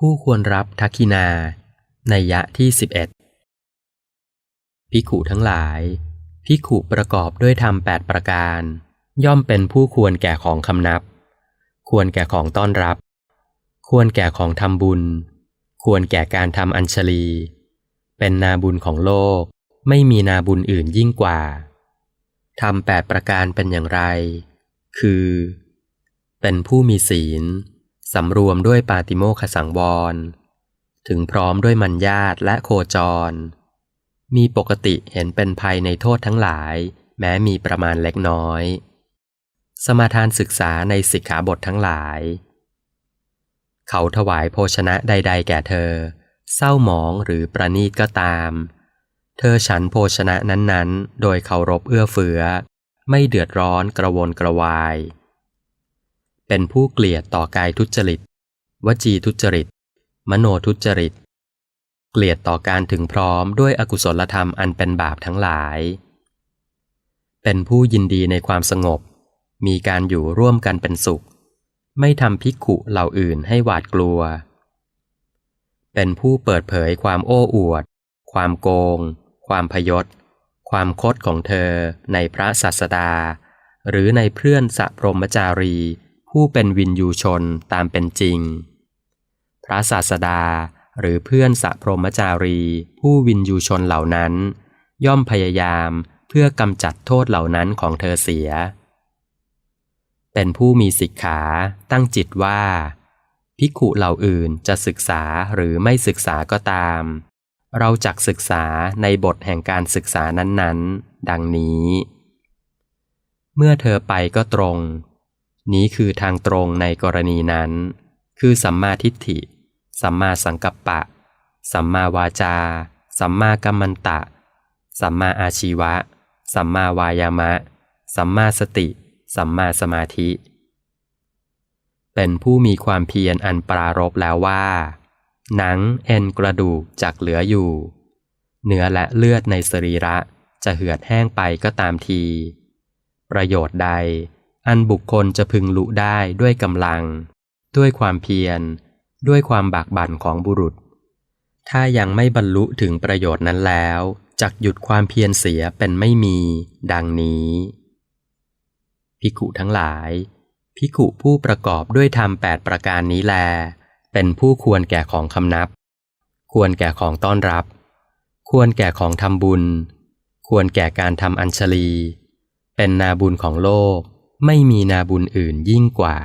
ผู้ควรรับทักขินาในยะที่สิบเอ็ดพิขุทั้งหลาย พิขุประกอบด้วยธรรมแปดประการ ย่อมเป็นผู้ควรแก่ของคำนับ ควรแก่ของต้อนรับ ควรแก่ของทำบุญ ควรแก่การทำอัญชลี เป็นนาบุญของโลก ไม่มีนาบุญอื่นยิ่งกว่าทำแปดประการเป็นอย่างไร คือ เป็นผู้มีศีล สำรวมด้วยปาติโมขสังวร ถึงพร้อมด้วยมัญญาตและโคจร มีปกติเห็นเป็นภัยในโทษทั้งหลาย แม้มีประมาณเล็กน้อย สมาทานศึกษาในสิกขาบททั้งหลาย เขาถวายโภชนะใด ๆ แก่เธอ เศร้าหมองหรือประนีตก็ตาม เธอฉันโภชนะนั้นๆ โดยเคารพเอื้อเฟื้อ ไม่เดือดร้อนกระวนกระวาย เป็นผู้เกลียดต่อกายทุจริต วจีทุจริต มโนทุจริต เกลียดต่อการถึงพร้อมด้วยอกุศลธรรมอันเป็นบาปทั้งหลาย เป็นผู้ยินดีในความสงบ มีการอยู่ร่วมกันเป็นสุข ไม่ทำพิกขุเหล่าอื่นให้หวาดกลัว เป็นผู้เปิดเผยความโอ้อวด ความโกง ความพยศ ความคดของเธอในพระศาสดา หรือในเพื่อนสัพรมจารี ผู้เป็นวินยูชนตามเป็นจริง พระศาสดาหรือเพื่อนสัพรมจารี ผู้วินยูชนเหล่านั้น ย่อมพยายามเพื่อกำจัดโทษเหล่านั้นของเธอเสีย เป็นผู้มีสิกขาตั้งจิตว่าภิกขุเหล่าอื่นจะศึกษาหรือไม่ศึกษาก็ตาม เราจักศึกษาในบทแห่งการศึกษานั้นๆ ดังนี้ เมื่อเธอไปก็ตรง นี้คือทางตรงในกรณีนั้น คือสัมมาทิฏฐิ สัมมาสังกัปปะ สัมมาวาจา สัมมากัมมันตะ สัมมาอาชีวะ สัมมาวายามะ สัมมาสติ สัมมาสมาธิ เป็นผู้มีความเพียรอันปรารบแล้วว่า หนังเอ็นกระดูกจักเหลืออยู่ เนื้อและเลือดในสรีระจะเหือดแห้งไปก็ตามที ประโยชน์ใด อันบุคคลจะพึงลุได้ด้วยกำลัง ด้วยความเพียร ด้วยความบากบั่นของบุรุษ ถ้ายังไม่บรรลุถึงประโยชน์นั้นแล้วจักหยุดความเพียรเสียเป็นไม่มี ดังนี้พิกุทั้งหลายพิกุผู้ประกอบด้วยธรรมแปดประการนี้แล เป็นผู้ควรแก่ของคำนับ ควรแก่ของต้อนรับ ควรแก่ของทำบุญ ควรแก่การทำอัญชลี เป็นนาบุญของโลก ไม่มีนาบุญอื่นยิ่งกว่า